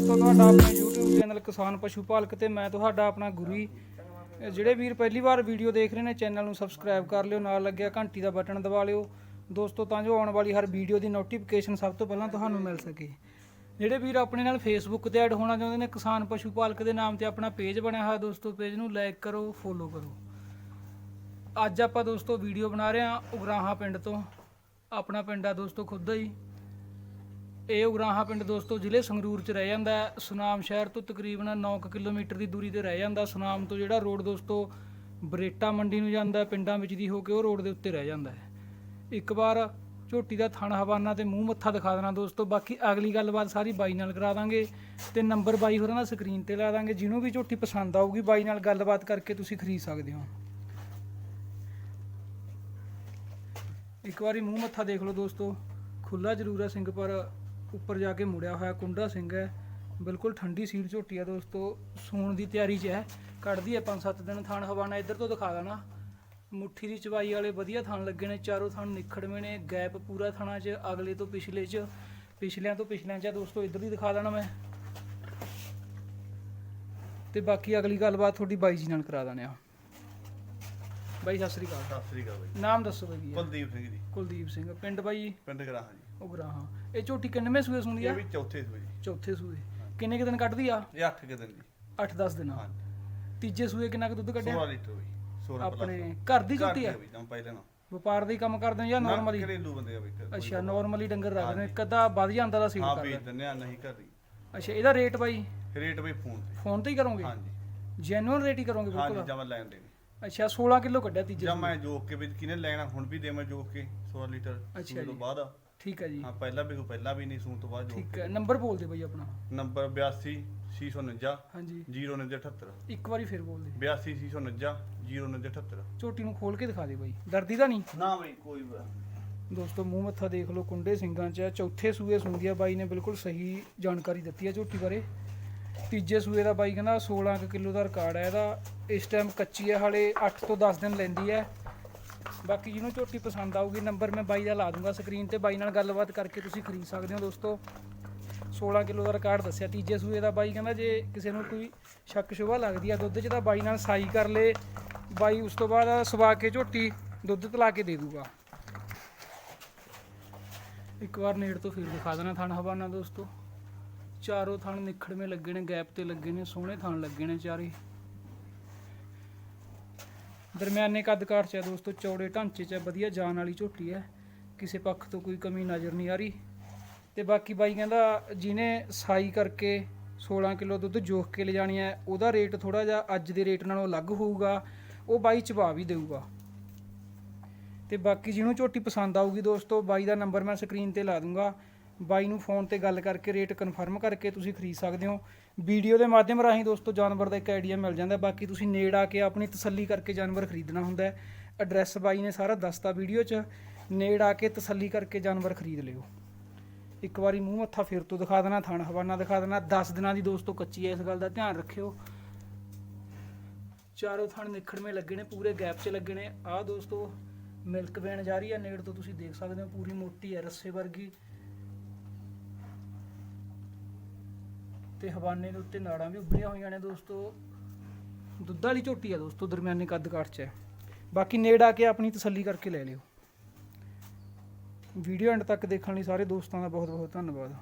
ਦੋਸਤੋ, ਤੁਹਾਡਾ ਆਪਣਾ YouTube ਚੈਨਲ ਕਿਸਾਨ ਪਸ਼ੂ ਪਾਲਕ ਤੇ ਮੈਂ ਤੁਹਾਡਾ ਆਪਣਾ ਗੁਰੀ ਇਹ ਜਿਹੜੇ ਵੀਰ ਪਹਿਲੀ ਵਾਰ ਵੀਡੀਓ ਦੇਖ ਰਹੇ ਨੇ, ਚੈਨਲ ਨੂੰ ਸਬਸਕ੍ਰਾਈਬ ਕਰ ਲਿਓ, ਨਾਲ ਲੱਗਿਆ ਘੰਟੀ ਦਾ ਬਟਨ ਦਬਾ ਲਿਓ। ਦੋਸਤੋ, ਤਾਂ ਜੋ ਆਉਣ ਵਾਲੀ ਹਰ ਵੀਡੀਓ ਦੀ ਨੋਟੀਫਿਕੇਸ਼ਨ ਸਭ ਤੋਂ ਪਹਿਲਾਂ ਤੁਹਾਨੂੰ ਮਿਲ ਸਕੇ। ਜਿਹੜੇ ਵੀਰ ਆਪਣੇ ਨਾਲ ਫੇਸਬੁੱਕ ਤੇ ਐਡ ਹੋਣਾ ਚਾਹੁੰਦੇ ਨੇ, ਕਿਸਾਨ ਪਸ਼ੂ ਪਾਲਕ ਦੇ ਨਾਮ ਤੇ ਆਪਣਾ ਪੇਜ ਬਣਿਆ ਹੋਇਆ ਦੋਸਤੋ ਪੇਜ ਨੂੰ ਲਾਈਕ ਕਰੋ ਫੋਲੋ ਕਰੋ। ਅੱਜ ਆਪਾਂ ਦੋਸਤੋ ਵੀਡੀਓ ਬਣਾ ਰਹੇ ਹਾਂ ਉਗਰਾਹਾਂ ਪਿੰਡ ਤੋਂ। ਆਪਣਾ ਪਿੰਡ ਆ ਦੋਸਤੋ, ਖੁਦ ਹੀ। ਇਹ ਉਗਰਾਹਾਂ ਪਿੰਡ ਦੋਸਤੋ ਜ਼ਿਲ੍ਹੇ ਸੰਗਰੂਰ ਚ ਰਹਿ ਜਾਂਦਾ ਸੁਨਾਮ ਸ਼ਹਿਰ ਤੋਂ ਤਕਰੀਬਨ 9 ਕਿਲੋਮੀਟਰ ਦੀ ਦੂਰੀ ਤੇ ਰਹਿ ਜਾਂਦਾ। ਸੁਨਾਮ ਤੋਂ ਜਿਹੜਾ ਰੋਡ ਦੋਸਤੋ ਬਰੇਟਾ ਮੰਡੀ ਨੂੰ ਜਾਂਦਾ ਪਿੰਡਾਂ ਵਿੱਚ ਦੀ ਹੋ ਕੇ ਉਹ ਰੋਡ ਦੇ ਉੱਤੇ ਰਹਿ ਜਾਂਦਾ ਹੈ। ਇੱਕ ਵਾਰ ਝੋਟੀ ਦਾ ਥਣ ਹਵਾਨਾ ਤੇ ਮੂੰਹ ਮੱਥਾ ਦਿਖਾ ਦੇਣਾ ਦੋਸਤੋ। ਬਾਕੀ ਅਗਲੀ ਗੱਲਬਾਤ ਸਾਰੀ ਬਾਈ ਨਾਲ ਕਰਾ ਦਾਂਗੇ ਤੇ ਨੰਬਰ ਬਾਈ ਹੋਰਾਂ ਦਾ ਸਕਰੀਨ ਤੇ ਲਾ ਦਾਂਗੇ। ਜਿਹਨੂੰ ਵੀ ਝੋਟੀ ਪਸੰਦ ਆਊਗੀ, ਬਾਈ ਨਾਲ ਗੱਲਬਾਤ ਕਰਕੇ ਤੁਸੀਂ ਖਰੀਦ ਸਕਦੇ ਹੋ। ਇੱਕ ਵਾਰੀ ਮੂੰਹ ਮੱਥਾ ਦੇਖ ਲਓ ਦੋਸਤੋ। ਖੁੱਲਾ ਜ਼ਰੂਰ ਹੈ ਸਿੰਘ ਪਰ ਉੱਪਰ ਜਾ ਕੇ ਮੁੜਿਆ ਹੋਇਆ ਕੁੰਡਾ ਸਿੰਘ ਹੈ। ਬਿਲਕੁਲ ਠੰਡੀ ਸੀਲ ਝੋਟੀ ਹੈ ਦੋਸਤੋ। ਸੌਣ ਦੀ ਤਿਆਰੀ 'ਚ ਹੈ। ਕੱਢਦੀ ਹੈ 5-7 ਦਿਨ ਥਾਣ ਹਵਾਨਾ। ਇੱਧਰ ਤੋਂ ਦਿਖਾ ਦੇਣਾ ਮੁੱਠੀ ਦੀ ਚਵਾਈ ਵਾਲੇ ਵਧੀਆ ਥਾਣ ਲੱਗੇ ਨੇ। ਚਾਰੋਂ ਥਣ ਨਿਖੜਵੇਂ ਨੇ। ਗੈਪ ਪੂਰਾ ਥਾਣਾ 'ਚ, ਅਗਲੇ ਤੋਂ ਪਿਛਲੇ 'ਚ। ਪਿਛਲਿਆਂ ਤੋਂ ਪਿਛਲਿਆਂ 'ਚ ਦੋਸਤੋ। ਇੱਧਰ ਦੀ ਦਿਖਾ ਦੇਣਾ ਮੈਂ। ਤੇ ਬਾਕੀ ਅਗਲੀ ਗੱਲਬਾਤ ਤੁਹਾਡੀ ਬਾਈ ਜੀ ਨਾਲ ਕਰਾ ਦੇਣੇ ਆ ਬਾਈ ਸਤਿ ਸ੍ਰੀ ਅਕਾਲ। ਸਤਿ ਸ੍ਰੀ ਅਕਾਲ ਬਾਈ। ਨਾਮ ਦੱਸੋ ਬਾਈ ਜੀ। ਕੁਲਦੀਪ ਸਿੰਘ ਜੀ। ਕੁਲਦੀਪ ਸਿੰਘ ਪਿੰਡ ਬਾਈ? ਪਿੰਡ ਗਰਾਹਾਂ ਜੀ। ਉਗਰਾਹਾਂ ਇਹ ਝੋਟੀ ਕਿੰਨਵੇਂ ਸੂਏ ਸੁਣਦੀ ਇਹ ਆ ਵੀ ਚੌਥੇ ਸੂਏ ਜੀ। ਚੌਥੇ ਸੂਏ। ਕਿੰਨੇ ਕੁ ਦਿਨ ਕੱਢਦੀ ਆ? ਇਹ 8 ਕਿ ਦਿਨ ਜੀ। 8-10 ਦਿਨ। ਹਾਂ ਤੀਜੇ ਸੂਏ ਕਿੰਨਾ ਕੁ ਦੁੱਧ 16 ਕੱਢਿਆ ਲੀਟਰ ਹੋਈ 16 ਆਪਣੇ ਘਰ ਦੀ ਝੋਟੀ ਆ? ਵਪਾਰ ਦਾ ਕੰਮ ਕਰਦੇ ਜਾਂ ਨਾਰਮਲੀ ਘਰੇਲੂ ਬੰਦੇ ਆ ਬਈ ਅੱਛਾ ਨਾਰਮਲੀ ਡੰਗਰ ਰੱਖਦੇ ਨੇ। ਕਦਾ ਵੱਧ ਜਾਂਦਾ ਦਾ ਸੀਲ ਹਾਂ ਵੇਚ ਦਿੰਦੇ ਆ ਨਹੀਂ ਘਰੀ ਅੱਛਾ ਇਹਦਾ ਰੇਟ ਬਾਈ? ਰੇਟ ਬਈ ਫੋਨ ਤੇ। ਫੋਨ ਤੇ ਹੀ ਕਰੋਗੇ? ਹਾਂਜੀ ਜੈਨੂਅਲ ਰੇਟ ਹੀ ਕਰੋਗੇ ਹਾਂਜੀ ਬਿਲਕੁਲ? ਜਮਾ ਲੈਣ ਦੇਣੀ। ਅੱਛਾ 16 ਕਿਲੋ ਕੱਢਿਆ ਤੀਜੇ ਜਾਂ। ਮੈਂ ਜੋਕ ਕੇ ਵੀ ਕਿਨੇ ਲੈਣਾ ਹੁਣ ਵੀ ਦੇਵਾਂ ਜੋਕ ਕੇ 16 ਲੀਟਰ ਅੱਛਾ ਸੂਣ ਤੋਂ ਜੀ। ਬਾਅਦ। ਠੀਕ ਹੈ ਜੀ। ਹਾਂ ਪਹਿਲਾਂ ਵੀ ਕੋਈ ਪਹਿਲਾਂ ਵੀ ਨਹੀਂ ਸੂਣ ਤੋਂ ਬਾਅਦ ਜੋਕ ਠੀਕ ਹੈ। ਨੰਬਰ ਬੋਲ ਦੇ ਬਾਈ ਆਪਣਾ। ਨੰਬਰ 82 649 ਹਾਂਜੀ। 0978 ਇੱਕ ਵਾਰੀ ਫਿਰ ਬੋਲ ਦੇ। 82 649 0978 ਝੋਟੀ ਨੂੰ ਖੋਲ ਕੇ ਦਿਖਾ ਦੇ ਬਾਈ। ਡਰਦੀ ਤਾਂ ਨਹੀਂ? ਨਾ ਬਈ ਕੋਈ ਦੋਸਤੋ ਮੂੰਹ ਮੱਥਾ ਦੇਖ ਲਓ ਕੁੰਡੇ ਸਿੰਘਾਂ 'ਚ ਹੈ। ਚੌਥੇ ਸੂਏ ਸੁੰਦੀ ਆ ਬਾਈ ਨੇ ਬਿਲਕੁਲ ਸਹੀ ਜਾਣਕਾਰੀ ਦਿੱਤੀ ਹੈ ਝੋਟੀ ਬਾਰੇ। ਤੀਜੇ ਸੂਏ ਦਾ ਬਾਈ ਕਹਿੰਦਾ 16 ਕੁ ਕਿਲੋ ਦਾ ਰਿਕਾਰਡ ਹੈ ਇਹਦਾ। ਇਸ ਟਾਈਮ ਕੱਚੀ ਹੈ, ਹਾਲੇ 8 ਤੋਂ 10 ਦਿਨ ਲੈਂਦੀ ਹੈ। ਬਾਕੀ ਜਿਹਨੂੰ ਝੋਟੀ ਪਸੰਦ ਆਊਗੀ ਨੰਬਰ ਮੈਂ ਬਾਈ ਦਾ ਲਾ ਦੂੰਗਾ ਸਕਰੀਨ ਤੇ। ਬਾਈ ਨਾਲ ਗੱਲਬਾਤ ਕਰਕੇ ਤੁਸੀਂ ਖਰੀਦ ਸਕਦੇ ਹੋ ਦੋਸਤੋ। 16 ਕਿਲੋ ਦਾ ਰਿਕਾਰਡ ਦੱਸਿਆ। ਤੀਜੇ ਸੂਏ ਦਾ ਬਾਈ ਕਹਿੰਦਾ ਜੇ ਕਿਸੇ ਨੂੰ ਕੋਈ ਸ਼ੱਕ ਸ਼ੁਬਾ ਲੱਗਦੀ ਆ, ਦੁੱਧ 'ਚ ਤਾਂ ਬਾਈ ਨਾਲ ਸਾਈ ਕਰ ਲੇ। ਬਾਈ ਉਸ ਤੋਂ ਬਾਅਦ ਸਵਾ ਕੇ ਝੋਟੀ ਦੁੱਧ ਤਲਾ ਕੇ ਦੇ ਦੂਗਾ। ਇੱਕ ਵਾਰ ਨੇੜ ਤੋਂ ਫਿਰ ਦਿਖਾ ਦੇਣਾ ਥਣ ਹਵਾਨਾ ਦੋਸਤੋ। ਚਾਰੋਂ ਥਣ ਨਿਖੜਵੇਂ ਲੱਗੇ ਨੇ, ਗੈਪ ਤੇ ਲੱਗੇ ਨੇ, ਸੋਹਣੇ ਥਣ ਲੱਗੇ ਨੇ ਚਾਰੇ। ਦਰਮਿਆਨੇ ਕੱਦ ਕਾਠ ਚ ਹੈ ਦੋਸਤੋ, ਚੌੜੇ ਢਾਂਚੇ ਚ ਹੈ, ਵਧੀਆ ਜਾਨ ਵਾਲੀ ਝੋਟੀ ਹੈ। ਕਿਸੇ ਪੱਖ ਤੋਂ ਕੋਈ ਕਮੀ ਨਜ਼ਰ ਨਹੀਂ ਆ ਰਹੀ। ਤੇ ਬਾਕੀ ਬਾਈ ਕਹਿੰਦਾ, ਜਿਹਨੇ ਸਾਈ ਕਰਕੇ 16 ਕਿਲੋ ਦੁੱਧ ਜੋਖ ਕੇ ਲਿਜਾਣੀ ਹੈ, ਉਹਦਾ ਰੇਟ ਥੋੜਾ ਜਿਹਾ ਅੱਜ ਦੇ ਰੇਟ ਨਾਲੋਂ ਅਲੱਗ ਹੋਊਗਾ, ਉਹ ਬਾਈ ਚਬਾ ਵੀ ਦੇਊਗਾ। ਤੇ ਬਾਕੀ ਜਿਹਨੂੰ ਝੋਟੀ ਪਸੰਦ ਆਊਗੀ ਦੋਸਤੋ, ਬਾਈ ਦਾ ਨੰਬਰ ਮੈਂ ਸਕਰੀਨ ਤੇ ਲਾ ਦੂੰਗਾ। ਬਾਈ ਨੂੰ ਫੋਨ ਤੇ ਗੱਲ ਕਰਕੇ ਰੇਟ ਕਨਫਰਮ ਕਰਕੇ ਤੁਸੀਂ ਖਰੀਦ ਸਕਦੇ ਹੋ। ਵੀਡੀਓ ਦੇ ਮਾਧਿਅਮ ਰਾਹੀਂ ਦੋਸਤੋ ਜਾਨਵਰ ਦਾ ਇੱਕ ਆਈਡੀਆ ਮਿਲ ਜਾਂਦਾ ਬਾਕੀ ਤੁਸੀਂ ਨੇੜ ਆ ਕੇ ਆਪਣੀ ਤਸੱਲੀ ਕਰਕੇ ਜਾਨਵਰ ਖਰੀਦਣਾ ਹੁੰਦਾ ਹੈ। ਐਡਰੈਸ ਬਾਈ ਨੇ ਸਾਰਾ ਦੱਸਤਾ ਵੀਡੀਓ 'ਚ। ਨੇੜ ਆ ਕੇ ਤਸੱਲੀ ਕਰਕੇ ਜਾਨਵਰ ਖਰੀਦ ਲਿਓ। ਇੱਕ ਵਾਰੀ ਮੂੰਹ ਮੱਥਾ ਫਿਰ ਤੋਂ ਦਿਖਾ ਦੇਣਾ, ਥਣ ਹਵਾਨਾ ਦਿਖਾ ਦੇਣਾ। 10 ਦਿਨਾਂ ਦੀ ਦੋਸਤੋ ਕੱਚੀ ਹੈ ਇਸ ਗੱਲ ਦਾ ਧਿਆਨ ਰੱਖਿਓ। ਚਾਰੋਂ ਥਣ ਨਿਖੜਵੇਂ ਲੱਗੇ ਨੇ, ਪੂਰੇ ਗੈਪ 'ਚ ਲੱਗੇ ਨੇ। ਆਹ ਦੋਸਤੋ ਮਿਲਕ ਵੈਨ ਜਾ ਰਹੀ ਹੈ। ਨੇੜ ਤੋਂ ਤੁਸੀਂ ਦੇਖ ਸਕਦੇ ਹੋ, ਪੂਰੀ ਮੋਟੀ ਹੈ, ਰੱਸੇ ਵਰਗੀ। ਤੇ ਹਵਾਨੇ ਦੇ ਉੱਤੇ ਨਾੜਾਂ ਵੀ ਉੱਭਰੀਆਂ ਹੋਈਆਂ ਨੇ ਦੋਸਤੋ। ਦੁੱਧ ਵਾਲੀ ਝੋਟੀ ਹੈ ਦੋਸਤੋ, ਦਰਮਿਆਨੇ ਕੱਦ ਕਾਠ 'ਚ। ਹੈ ਬਾਕੀ ਨੇੜ ਆ ਕੇ ਆਪਣੀ ਤਸੱਲੀ ਕਰਕੇ ਲੈ ਲਿਓ। ਵੀਡੀਓ ਐਂਡ ਤੱਕ ਦੇਖਣ ਲਈ ਸਾਰੇ ਦੋਸਤਾਂ ਦਾ ਬਹੁਤ ਬਹੁਤ ਧੰਨਵਾਦ।